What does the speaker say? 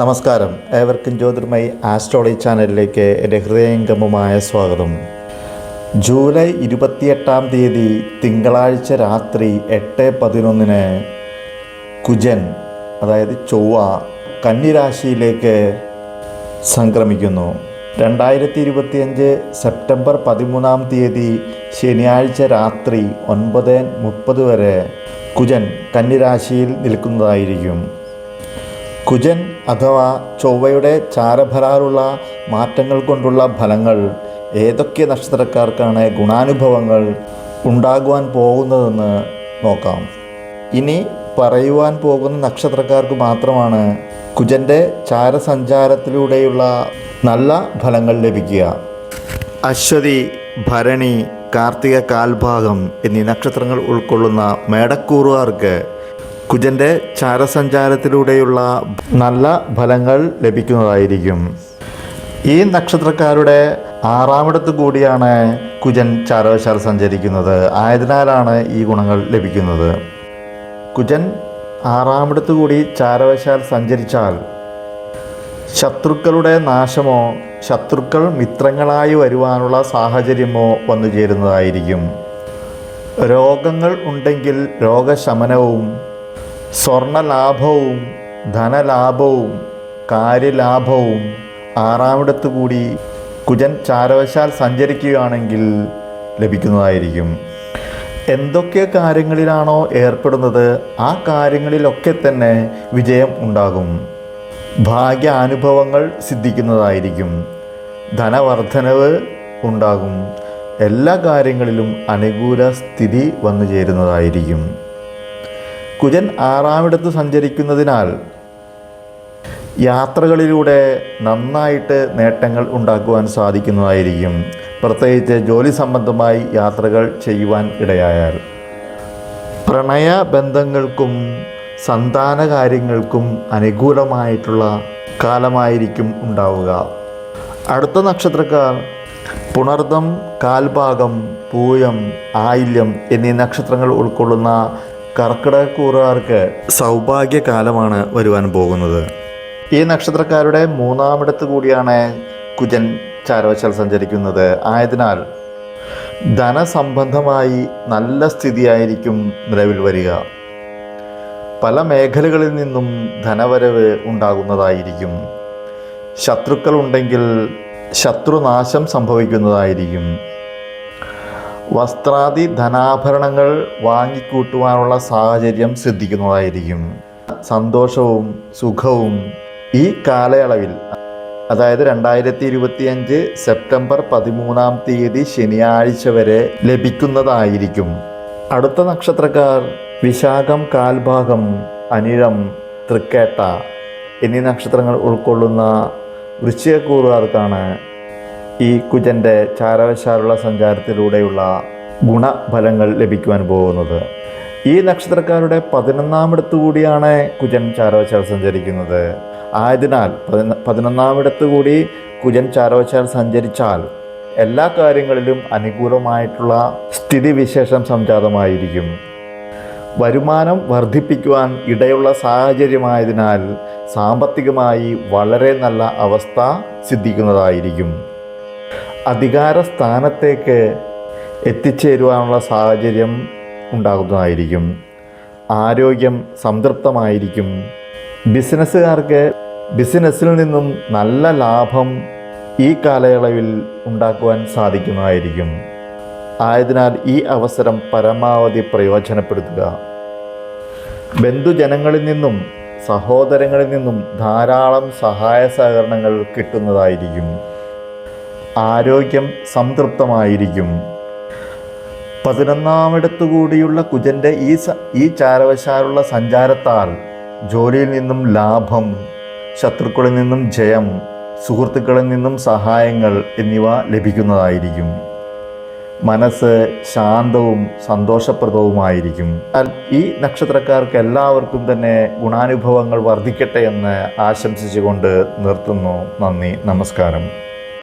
നമസ്കാരം. ഏവർക്കും ജ്യോതിർമയി ആസ്ട്രോളജി ചാനലിലേക്ക് എന്റെ ഹൃദയംഗമമായ സ്വാഗതം. ജൂലൈ ഇരുപത്തിയെട്ടാം തീയതി തിങ്കളാഴ്ച രാത്രി എട്ട് പതിനൊന്നിന് കുജൻ അതായത് ചൊവ്വ കന്നിരാശിയിലേക്ക് സംക്രമിക്കുന്നു. രണ്ടായിരത്തി ഇരുപത്തിയഞ്ച് സെപ്റ്റംബർ പതിമൂന്നാം തീയതി ശനിയാഴ്ച രാത്രി ഒൻപത് മുപ്പത് വരെ കുജൻ കന്നിരാശിയിൽ നിൽക്കുന്നതായിരിക്കും. കുജൻ അഥവാ ചൊവ്വയുടെ ചാരഭരാറുള്ള മാറ്റങ്ങൾ കൊണ്ടുള്ള ഫലങ്ങൾ ഏതൊക്കെ നക്ഷത്രക്കാർക്കാണ് ഗുണാനുഭവങ്ങൾ ഉണ്ടാകുവാൻ പോകുന്നതെന്ന് നോക്കാം. ഇനി പറയുവാൻ പോകുന്ന നക്ഷത്രക്കാർക്ക് മാത്രമാണ് കുജന്റെ ചാരസഞ്ചാരത്തിലൂടെയുള്ള നല്ല ഫലങ്ങൾ ലഭിക്കുക. അശ്വതി ഭരണി കാർത്തിക കാൽഭാഗം എന്നീ നക്ഷത്രങ്ങൾ ഉൾക്കൊള്ളുന്ന മേടക്കൂറുകാർക്ക് കുജന്റെ ചാരസഞ്ചാരത്തിലൂടെയുള്ള നല്ല ഫലങ്ങൾ ലഭിക്കുന്നതായിരിക്കും. ഈ നക്ഷത്രക്കാരുടെ ആറാമിടത്ത് കൂടിയാണ് കുജൻ ചാരവശാൽ സഞ്ചരിക്കുന്നത്. ആയതിനാലാണ് ഈ ഗുണങ്ങൾ ലഭിക്കുന്നത്. കുജൻ ആറാമിടത്ത് കൂടി ചാരവശാൽ സഞ്ചരിച്ചാൽ ശത്രുക്കളുടെ നാശമോ ശത്രുക്കൾ മിത്രങ്ങളായി വരുവാനുള്ള സാഹചര്യമോ വന്നു ചേരുന്നതായിരിക്കും. രോഗങ്ങൾ ഉണ്ടെങ്കിൽ രോഗശമനവും സ്വർണലാഭവും ധനലാഭവും കാര്യലാഭവും ആറാമിടത്ത് കൂടി കുജൻ ചാരവശാൽ സഞ്ചരിക്കുകയാണെങ്കിൽ ലഭിക്കുന്നതായിരിക്കും. എന്തൊക്കെ കാര്യങ്ങളിലാണോ ഏർപ്പെടുന്നത് ആ കാര്യങ്ങളിലൊക്കെ തന്നെ വിജയം ഉണ്ടാകും. ഭാഗ്യാനുഭവങ്ങൾ സിദ്ധിക്കുന്നതായിരിക്കും. ധനവർദ്ധനവ് ഉണ്ടാകും. എല്ലാ കാര്യങ്ങളിലും അനുകൂല സ്ഥിതി വന്നു ചേരുന്നതായിരിക്കും. കുജൻ ആറാമിടത്ത് സഞ്ചരിക്കുന്നതിനാൽ യാത്രകളിലൂടെ നന്നായിട്ട് നേട്ടങ്ങൾ ഉണ്ടാക്കുവാൻ സാധിക്കുന്നതായിരിക്കും. പ്രത്യേകിച്ച് ജോലി സംബന്ധമായി യാത്രകൾ ചെയ്യുവാൻ ഇടയായാൽ. പ്രണയ ബന്ധങ്ങൾക്കും സന്താന കാര്യങ്ങൾക്കും അനുകൂലമായിട്ടുള്ള കാലമായിരിക്കും ഉണ്ടാവുക. അടുത്ത നക്ഷത്രക്കാർ പുണർദം കാൽഭാഗം പൂയം ആയില്യം എന്നീ നക്ഷത്രങ്ങൾ ഉൾക്കൊള്ളുന്ന കർക്കിടകക്കൂറുകാർക്ക് സൗഭാഗ്യകാലമാണ് വരുവാൻ പോകുന്നത്. ഈ നക്ഷത്രക്കാരുടെ മൂന്നാമിടത്ത് കൂടിയാണ് കുജൻ ചാരവശാൽ സഞ്ചരിക്കുന്നത്. ആയതിനാൽ ധനസംബന്ധമായി നല്ല സ്ഥിതിയായിരിക്കും നിലവിൽ വരിക. പല മേഖലകളിൽ നിന്നും ധനവരവ് ഉണ്ടാകുന്നതായിരിക്കും. ശത്രുക്കൾ ഉണ്ടെങ്കിൽ ശത്രുനാശം സംഭവിക്കുന്നതായിരിക്കും. വസ്ത്രാദി ധനാഭരണങ്ങൾ വാങ്ങിക്കൂട്ടുവാനുള്ള സാഹചര്യം ശ്രദ്ധിക്കുന്നതായിരിക്കും സന്തോഷവും സുഖവും ഈ കാലയളവിൽ അതായത് രണ്ടായിരത്തി ഇരുപത്തിയഞ്ച് സെപ്റ്റംബർ പതിമൂന്നാം തീയതി ശനിയാഴ്ച വരെ ലഭിക്കുന്നതായിരിക്കും. അടുത്ത നക്ഷത്രക്കാർ വിശാഖം കാൽഭാഗം അനിഴം തൃക്കേട്ട എന്നീ നക്ഷത്രങ്ങൾ ഉൾക്കൊള്ളുന്ന വൃശ്ചികക്കൂറുകാർക്കാണ് ഈ കുജന്റെ ചാരവശാലുള്ള സഞ്ചാരത്തിലൂടെയുള്ള ഗുണഫലങ്ങൾ ലഭിക്കുവാൻ പോകുന്നത്. ഈ നക്ഷത്രക്കാരുടെ പതിനൊന്നാമിടത്തു കൂടിയാണ് കുജൻ ചാരവശാല സഞ്ചരിക്കുന്നത്. ആയതിനാൽ പതിന പതിനൊന്നാമിടത്തു കൂടി കുജൻ ചാരവശാൽ സഞ്ചരിച്ചാൽ എല്ലാ കാര്യങ്ങളിലും അനുകൂലമായിട്ടുള്ള സ്ഥിതിവിശേഷം സംജാതമായിരിക്കും. വരുമാനം വർദ്ധിപ്പിക്കുവാൻ ഇടയുള്ള സാഹചര്യമായതിനാൽ സാമ്പത്തികമായി വളരെ നല്ല അവസ്ഥ സിദ്ധിക്കുന്നതായിരിക്കും. അധികാര സ്ഥാനത്തേക്ക് എത്തിച്ചേരുവാനുള്ള സാഹചര്യം ഉണ്ടാകുന്നതായിരിക്കും. ആരോഗ്യം സംതൃപ്തമായിരിക്കും. ബിസിനസ്സുകാർക്ക് ബിസിനസ്സിൽ നിന്നും നല്ല ലാഭം ഈ കാലയളവിൽ ഉണ്ടാക്കുവാൻ സാധിക്കുന്നതായിരിക്കും. ആയതിനാൽ ഈ അവസരം പരമാവധി പ്രയോജനപ്പെടുത്തുക. ബന്ധുജനങ്ങളിൽ നിന്നും സഹോദരങ്ങളിൽ നിന്നും ധാരാളം സഹായ സഹകരണങ്ങൾ കിട്ടുന്നതായിരിക്കും. ആരോഗ്യം സംതൃപ്തമായിരിക്കും. പതിനൊന്നാമിടത്തു കൂടിയുള്ള കുജന്റെ ഈ ഈ ചാരവശാലുള്ള സഞ്ചാരത്താൽ ജോലിയിൽ നിന്നും ലാഭം ശത്രുക്കളിൽ നിന്നും ജയം സുഹൃത്തുക്കളിൽ നിന്നും സഹായങ്ങൾ എന്നിവ ലഭിക്കുന്നതായിരിക്കും. മനസ്സ് ശാന്തവും സന്തോഷപ്രദവുമായിരിക്കും. ഈ നക്ഷത്രക്കാർക്ക് എല്ലാവർക്കും തന്നെ ഗുണാനുഭവങ്ങൾ വർദ്ധിക്കട്ടെ എന്ന് ആശംസിച്ചുകൊണ്ട് നിർത്തുന്നു. നന്ദി നമസ്കാരം.